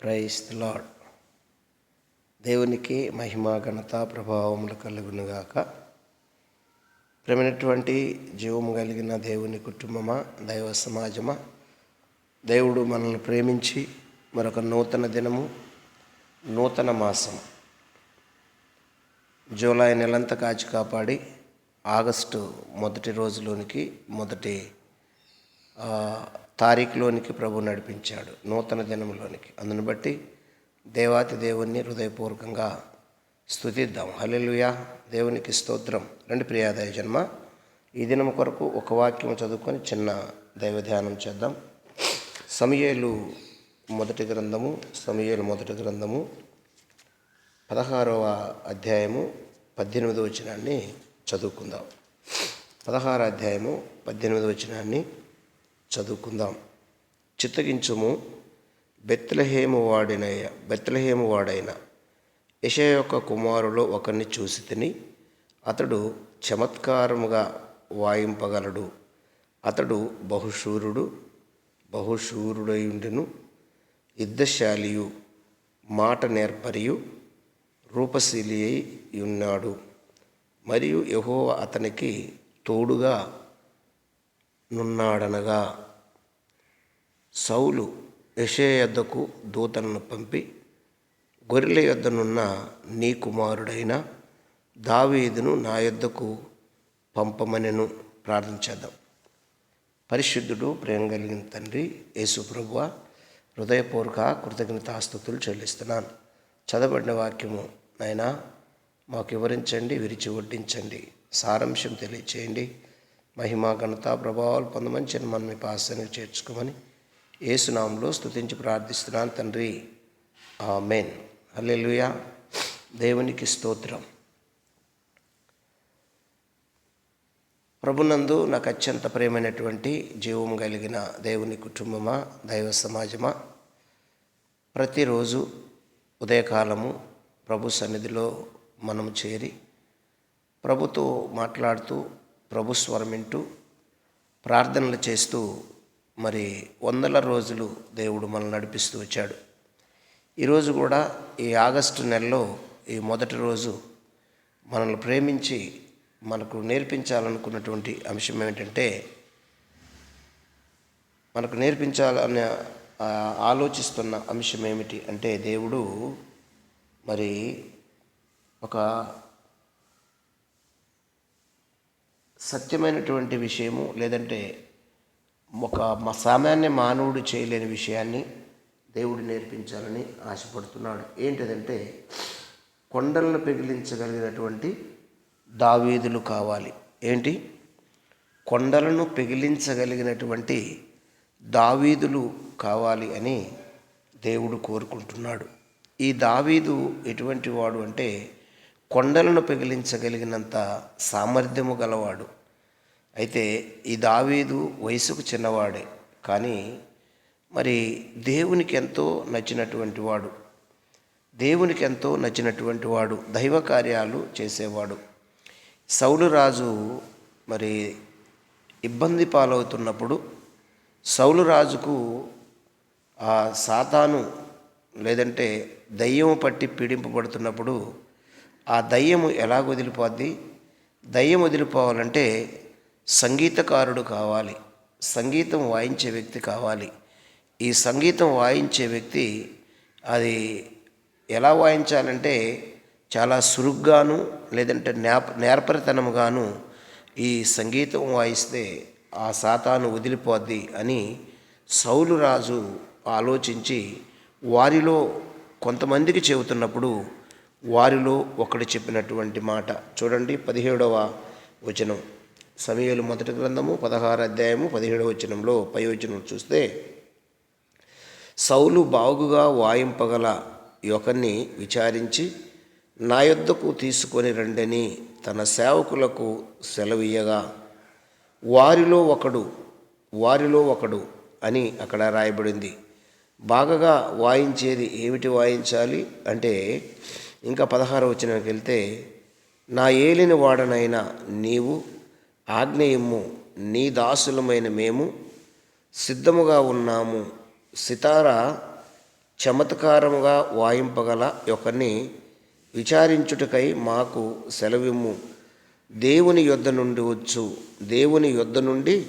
Price lord దేవునికి మహిమ ఘనత ప్రభావములు కలుగునుగాక ప్రేమైనటువంటి జీవము కలిగిన దేవుని కుటుంబమా దైవ సమాజమా దేవుడు మనల్ని ప్రేమించి మరొక నూతన దినము నూతన మాసం జూలై నెలంతా కాచి కాపాడి ఆగస్టు మొదటి రోజులోనికి మొదటి తారీఖులోనికి ప్రభు నడిపించాడు నూతన దినంలోనికి అందును బట్టి దేవాతి దేవుణ్ణి హృదయపూర్వకంగా స్థుతిద్దాం హలెలుయా దేవునికి స్తోత్రం. రెండు ప్రియాదయ జన్మ. ఈ దినం కొరకు ఒక వాక్యం చదువుకొని చిన్న దైవ ధ్యానం చేద్దాం. సమయేలు మొదటి గ్రంథము సమయేలు మొదటి గ్రంథము పదహారవ అధ్యాయము పద్దెనిమిదవ వచనాన్ని చదువుకుందాం. పదహార అధ్యాయము పద్దెనిమిదవ వచనాన్ని చదువుకుందాం. చిత్తగించుము. బెత్లహేము వాడిన బెత్లహేము వాడైన యొక్క కుమారులో ఒకరిని చూసి తిని అతడు చమత్కారముగా వాయింపగలడు. అతడు బహుశూరుడు బహుశూరుడయుండును. యుద్ధశాలియు మాట నేర్పరియు రూపశీలి అయి ఉన్నాడు. మరియు యహోవ అతనికి తోడుగా నున్నాడనగా సౌలు యషే యొద్దకు దూతలను పంపి గొర్రెల యొద్దనున్న నీ కుమారుడైన దావీదును నా యొద్దకు పంపమనెను ప్రార్థించేద్దాం పరిశుద్ధుడు ప్రేమ కలిగిన తండ్రి యేసు ప్రభువ హృదయపూర్వక కృతజ్ఞతాస్థుతులు చెల్లిస్తున్నాను. చదవబడిన వాక్యము నాయన మాకు వివరించండి విరిచి వడ్డించండి సారాంశం తెలియచేయండి. మహిమ ఘనత ప్రభావాలు పొందమని చిన్న మీ పాశానికి చేర్చుకోమని ఏసునామంలో స్తుతించి ప్రార్థిస్తున్నాను తండ్రి. ఆమెన్. హల్లెలూయా. దేవునికి స్తోత్రం. ప్రభునందు నాకు అత్యంత ప్రేమైనటువంటి జీవం కలిగిన దేవుని కుటుంబమా దైవ సమాజమా ప్రతిరోజు ఉదయకాలము ప్రభు సన్నిధిలో మనము చేరి ప్రభుతో మాట్లాడుతూ ప్రభుస్వరం వింటూ ప్రార్థనలు చేస్తూ మరి వందల రోజులు దేవుడు మనల్ని నడిపిస్తూ వచ్చాడు. ఈరోజు కూడా ఈ ఆగస్టు నెలలో ఈ మొదటి రోజు మనల్ని ప్రేమించి మనకు నేర్పించాలనుకున్నటువంటి అంశం ఏమిటంటే మనకు నేర్పించాలని ఆలోచిస్తున్న అంశం ఏమిటి అంటే దేవుడు మరి ఒక సత్యమైనటువంటి విషయము లేదంటే ఒక సామాన్య మానవుడు చేయలేని విషయాన్ని దేవుడు నేర్పించాలని ఆశపడుతున్నాడు. ఏంటిదంటే కొండలను పెగిలించగలిగినటువంటి దావీదులు కావాలి. ఏంటి? కొండలను పెగిలించగలిగినటువంటి దావీదులు కావాలి అని దేవుడు కోరుకుంటున్నాడు. ఈ దావీదు ఎటువంటి వాడు అంటే కొండలను పెగిలించగలిగినంత సామర్థ్యము గలవాడు. అయితే ఈ దావీదు వయసుకు చిన్నవాడే. కానీ మరి దేవునికి ఎంతో నచ్చినటువంటి వాడు. దేవునికి ఎంతో నచ్చినటువంటి వాడు దైవ కార్యాలు చేసేవాడు. సౌలు రాజు మరి ఇబ్బంది పాలవుతున్నప్పుడు సౌలు రాజుకు ఆ సాతాను లేదంటే దయ్యం పట్టి పీడింపబడుతున్నప్పుడు ఆ దయ్యము ఎలా వదిలిపోద్ది? దయ్యం వదిలిపోవాలంటే సంగీతకారుడు కావాలి. సంగీతం వాయించే వ్యక్తి కావాలి. ఈ సంగీతం వాయించే వ్యక్తి అది ఎలా వాయించాలంటే చాలా సురుగ్గాను లేదంటే నేప నేర్పరితనముగాను ఈ సంగీతం వాయిస్తే ఆ సాతాను వదిలిపోద్ది అని సౌలు రాజు ఆలోచించి వారిలో కొంతమందికి చెబుతున్నప్పుడు వారిలో ఒకడు చెప్పినటువంటి మాట. చూడండి పదిహేడవ వచనం. సమయలు మొదటి గ్రంథము పదహారు అధ్యాయము పదిహేడవ వచనంలో పై వచనం చూస్తే సౌలు బాగుగా వాయింపగల యొకన్ని విచారించి నా యొద్దకు తీసుకొని రండని తన సేవకులకు సెలవీయగా వారిలో ఒకడు వారిలో ఒకడు అని అక్కడ రాయబడింది. బాగా వాయించేది ఏమిటి వాయించాలి అంటే ఇంకా పదహారు వచ్చినకి వెళ్తే నా ఏలిన వాడనైనా నీవు ఆగ్నేయము నీ దాసులమైన మేము సిద్ధముగా ఉన్నాము. సితార చమత్కారముగా వాయింపగల యొక్కని విచారించుటకై మాకు సెలవిమ్ము. దేవుని యొద్ద నుండి వచ్చు. దేవుని యొద్ద నుండి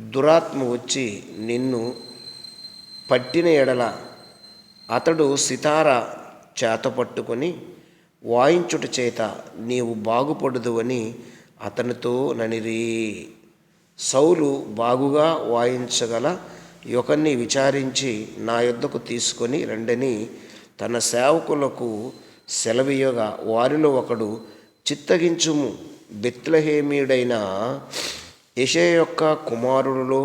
దురాత్మ వచ్చి నిన్ను పట్టిన ఎడల అతడు సితార చేత పట్టుకొని వాయించుట చేత నీవు బాగుపడదు అని అతనితో ననిరి. సౌలు బాగుగా వాయించగల ఒకరిని విచారించి నా యొద్దకు తీసుకొని రండని తన సేవకులకు సెలవీయగా వారిలో ఒకడు చిత్తగించుము బెత్లహేమీయుడైన యషే యొక్క కుమారులలో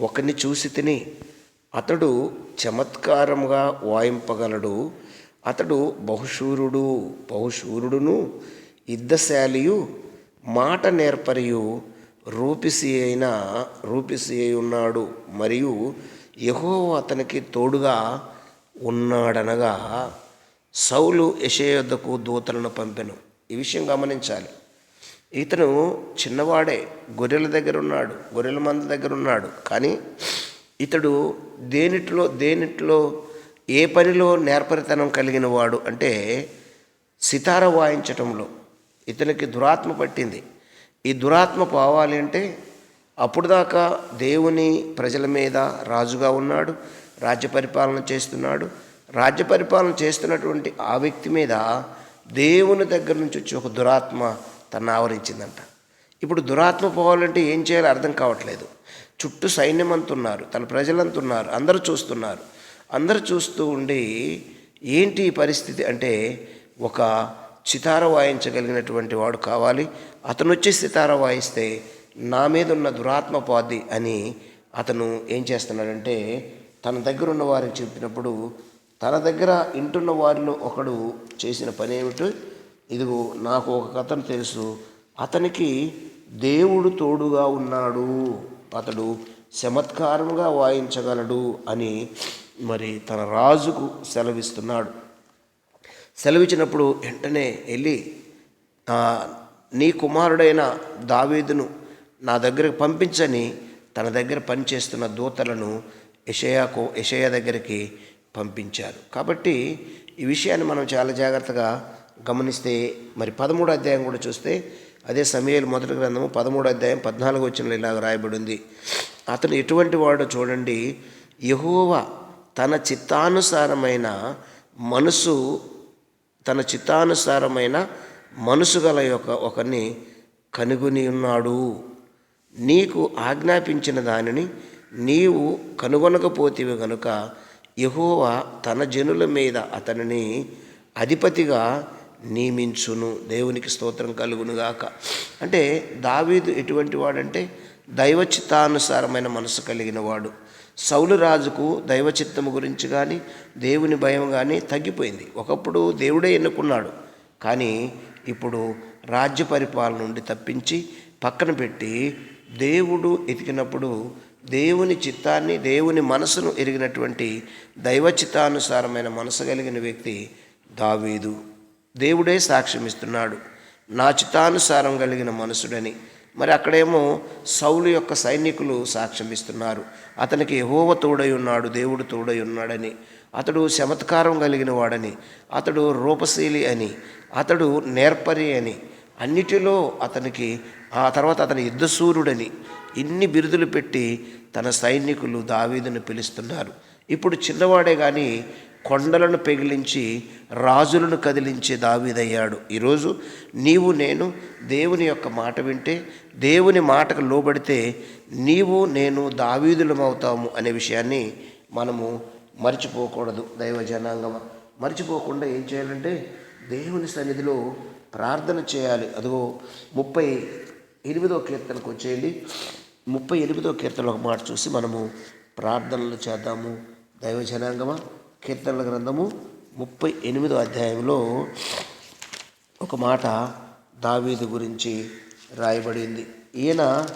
ఒకని చూసి తిని అతడు చమత్కారముగా వాయింపగలడు అతడు బహుశూరుడు బహుశూరుడును యుద్ధశాలియు మాట నేర్పరియు రూపిసి అయిన రూపిసి అయి ఉన్నాడు. మరియు యహో అతనికి తోడుగా ఉన్నాడనగా సౌలు యశయోద్దకు దూతలను పంపెను. ఈ విషయం గమనించాలి. ఇతను చిన్నవాడే గొర్రెల దగ్గర ఉన్నాడు గొర్రెల మంద దగ్గర ఉన్నాడు కానీ ఇతడు దేనిట్లో దేనిట్లో ఏ పనిలో నేర్పరితనం కలిగిన వాడు అంటే సితార వాయించటంలో ఇతనికి దురాత్మ పట్టింది. ఈ దురాత్మ పోవాలి అంటే అప్పుడు దాకా దేవుని ప్రజల మీద రాజుగా ఉన్నాడు రాజ్య పరిపాలన చేస్తున్నాడు. రాజ్య పరిపాలన చేస్తున్నటువంటి ఆ వ్యక్తి మీద దేవుని దగ్గర నుంచి వచ్చి ఒక దురాత్మ తను ఆవరించిందంట. ఇప్పుడు దురాత్మ పోవాలంటే ఏం చేయాలో అర్థం కావట్లేదు. చుట్టూ సైన్యం అంతున్నారు తన ప్రజలంతున్నారు అందరూ చూస్తున్నారు. అందరు చూస్తూ ఉండి ఏంటి ఈ పరిస్థితి అంటే ఒక సితార వాయించగలిగినటువంటి వాడు కావాలి. అతను వచ్చి సితార వాయిస్తే నా మీద ఉన్న దురాత్మ పోద్ది అని అతను ఏం చేస్తున్నాడంటే తన దగ్గర ఉన్న వారికి చెప్పినప్పుడు తన దగ్గర ఇంటున్న వారిలో ఒకడు చేసిన పని ఏమిటో? ఇదిగో నాకు ఒక కథను తెలుసు. అతనికి దేవుడు తోడుగా ఉన్నాడు. అతడు చమత్కారంగా వాయించగలడు అని మరి తన రాజుకు సెలవిస్తున్నాడు. సెలవిచ్చినప్పుడు వెంటనే వెళ్ళి నీ కుమారుడైన దావీదును నా దగ్గరకు పంపించని తన దగ్గర పనిచేస్తున్న దూతలను యషయాకు యషయ దగ్గరికి పంపించారు. కాబట్టి ఈ విషయాన్ని మనం చాలా జాగ్రత్తగా గమనిస్తే మరి పదమూడు అధ్యాయం కూడా చూస్తే అదే సమయాలు మొదటి గ్రంథము పదమూడు అధ్యాయం పద్నాలుగు వచ్చిన ఇలాగ రాయబడి ఉంది. అతను ఎటువంటి వాడో చూడండి యహోవా తన చిత్తానుసారమైన మనసు తన చిత్తానుసారమైన మనసు గల యొక్క ఒకరిని కనుగొని ఉన్నాడు. నీకు ఆజ్ఞాపించిన దానిని నీవు కనుగొనకపోతేవి గనుక యహోవా తన జనుల మీద అతనిని అధిపతిగా నియమించును. దేవునికి స్తోత్రం కలుగునుగాక అంటే దావీదు ఎటువంటి వాడంటే దైవ చిత్తానుసారమైన మనసు కలిగిన వాడు. సౌలు రాజుకు దైవ చిత్తము గురించి కానీ దేవుని భయం కానీ తగ్గిపోయింది. ఒకప్పుడు దేవుడే ఎన్నుకున్నాడు. కానీ ఇప్పుడు రాజ్య పరిపాలన నుండి తప్పించి పక్కన పెట్టి దేవుడు ఎతికినప్పుడు దేవుని చిత్తాన్ని దేవుని మనసును ఎరిగినటువంటి దైవ చిత్తానుసారమైన మనసు కలిగిన వ్యక్తి దావీదు. దేవుడే సాక్ష్యం ఇస్తున్నాడు నా చిత్తానుసారం కలిగిన మనసుడని. మరి అక్కడేమో సౌలు యొక్క సైనికులు సాక్ష్యం ఇస్తున్నారు అతనికి యహోవ తోడై ఉన్నాడు దేవుడు తోడై ఉన్నాడని. అతడు చమత్కారం కలిగిన వాడని. అతడు రూపశీలి అని. అతడు నేర్పరి అని. అన్నిటిలో అతనికి ఆ తర్వాత అతని యుద్ధసూరుడని ఇన్ని బిరుదులు పెట్టి తన సైనికులు దావీదును పిలుస్తున్నారు. ఇప్పుడు చిన్నవాడే కానీ కొండలను పెగిలించి రాజులను కదిలించే దావీదయ్యాడు. ఈరోజు నీవు నేను దేవుని యొక్క మాట వింటే దేవుని మాటకు లోబడితే నీవు నేను దావీదులమవుతాము అనే విషయాన్ని మనము మర్చిపోకూడదు. దైవ జనాంగమ మర్చిపోకుండా ఏం చేయాలంటే దేవుని సన్నిధిలో ప్రార్థన చేయాలి. అదిగో ముప్పై ఎనిమిదో కీర్తనకు వచ్చేయండి. ముప్పై ఎనిమిదో కీర్తన ఒక మాట చూసి మనము ప్రార్థనలు చేద్దాము. దైవ జనాంగమా కీర్తనల గ్రంథము ముప్పై ఎనిమిదో అధ్యాయంలో ఒక మాట దావీదు గురించి రాయబడింది. ఈయన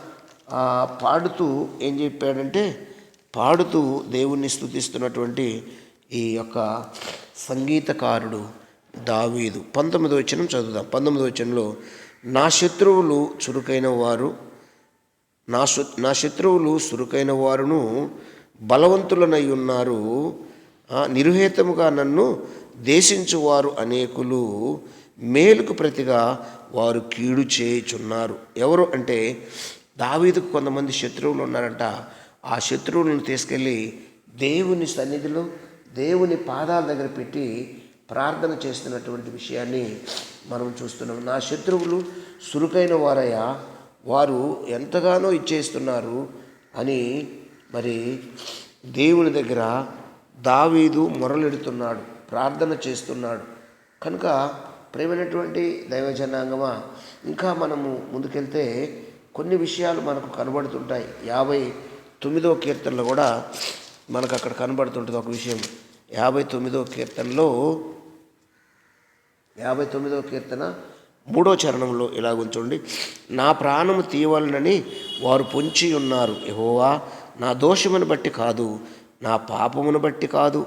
పాడుతూ ఏం చెప్పాడంటే పాడుతూ దేవుణ్ణి స్తుతిస్తున్నటువంటి ఈ యొక్క సంగీతకారుడు దావీదు. పంతొమ్మిదో వచనం చదువుదాం. పంతొమ్మిదో వచనంలో నా శత్రువులు చురుకైన వారు నా శు నా శత్రువులు చురుకైన వారును బలవంతులనై ఉన్నారు. నిరుహేతముగా నన్ను దేశించువారు అనేకులు మేలుకు ప్రతిగా వారు కీడు చేయుచున్నారు. ఎవరు అంటే దావీదుకు కొంతమంది శత్రువులు ఉన్నారంట. ఆ శత్రువులను తీసుకెళ్ళి దేవుని సన్నిధిలో దేవుని పాదాల దగ్గర పెట్టి ప్రార్థన చేస్తున్నటువంటి విషయాన్ని మనం చూస్తున్నాం. నా శత్రువులు సురుకైన వారయ్యా వారు ఎంతగానో ఇచ్చేస్తున్నారు అని మరి దేవుని దగ్గర దావీదు మొరలెడుతున్నాడు ప్రార్థన చేస్తున్నాడు. కనుక ప్రేమైనటువంటి దైవజనాంగమా ఇంకా మనము ముందుకెళ్తే కొన్ని విషయాలు మనకు కనబడుతుంటాయి. యాభై తొమ్మిదో కీర్తనలో కూడా మనకు అక్కడ కనబడుతుంటుంది ఒక విషయం. యాభై తొమ్మిదో కీర్తనలో యాభై తొమ్మిదో కీర్తన మూడో చరణంలో ఇలా ఉంచండి. నా ప్రాణము తీయవలనని వారు పొంచి ఉన్నారు యహోవా నా దోషమును బట్టి కాదు. నా పాపమును బట్టి కాదు.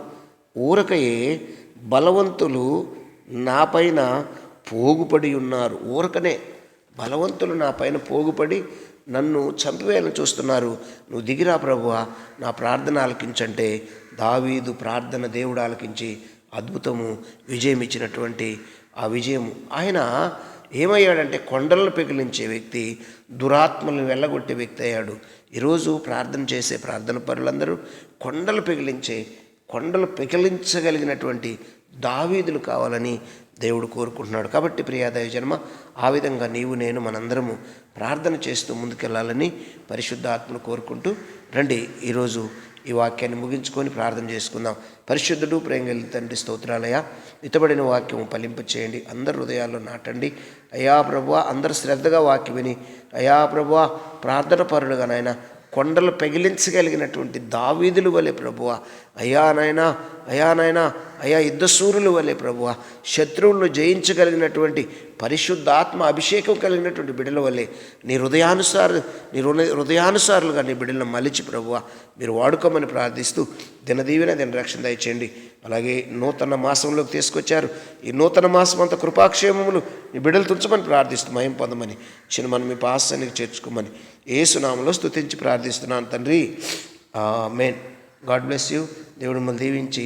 ఊరకయే బలవంతులు నా పైన పోగుపడి ఉన్నారు. ఊరకనే బలవంతులు నా పైన పోగుపడి నన్ను చంపివేయాలని చూస్తున్నారు. నువ్వు దిగిరా ప్రభువా నా ప్రార్థన ఆలకించంటే దావీదు ప్రార్థన దేవుడు ఆలకించి అద్భుతము విజయం ఇచ్చినటువంటి ఆ విజయము. ఆయన ఏమయ్యాడంటే కొండలను పెగిలించే వ్యక్తి దురాత్మలను వెళ్ళగొట్టే వ్యక్తి అయ్యాడు. ఈరోజు ప్రార్థన చేసే ప్రార్థన పరులందరూ కొండలు పెగిలించే కొండలు పెకిలించగలిగినటువంటి దావీదులు కావాలని దేవుడు కోరుకుంటున్నాడు. కాబట్టి ప్రియాదయ జన్మ ఆ విధంగా నీవు నేను మనందరము ప్రార్థన చేస్తూ ముందుకెళ్ళాలని పరిశుద్ధాత్మను కోరుకుంటూ రండి. ఈరోజు ఈ వాక్యాన్ని ముగించుకొని ప్రార్థన చేసుకుందాం. పరిశుద్ధుడు ప్రేంగలి తండ్రి స్తోత్రాలయ ఇతబడిన వాక్యం ఫలింప చేయండి. అందరు హృదయాల్లో నాటండి. అయా ప్రభువ అందరు శ్రద్ధగా వాక్యం విని అయా ప్రభువ ప్రార్థన పరులుగా నాయన కొండలు పెగిలించగలిగినటువంటి దావీదులు వలె ప్రభువ అయా నాయనా అయా నాయనా అయా యుద్ధసూరులు వలె ప్రభువ శత్రువులను జయించగలిగినటువంటి పరిశుద్ధాత్మ అభిషేకం కలిగినటువంటి బిడ్డల వల్లే నీ హృదయానుసారు నీ హృదయ హృదయానుసారులుగా నీ బిడ్డలను మలిచి ప్రభువ మీరు వాడుకోమని ప్రార్థిస్తూ దినదీవిన దిన రక్షణ దయచేయండి. అలాగే నూతన మాసంలోకి తీసుకొచ్చారు. ఈ నూతన మాసం అంత కృపాక్షేమములు నీ బిడ్డలు తుంచమని ప్రార్థిస్తూ మయం పొందమని చిన్న మనం మీ పాసానికి చేర్చుకోమని ఏసునామలో స్తుతించి ప్రార్థిస్తున్నాను తండ్రి. May God bless you. దేవుడు మిమ్మల్ని దీవించి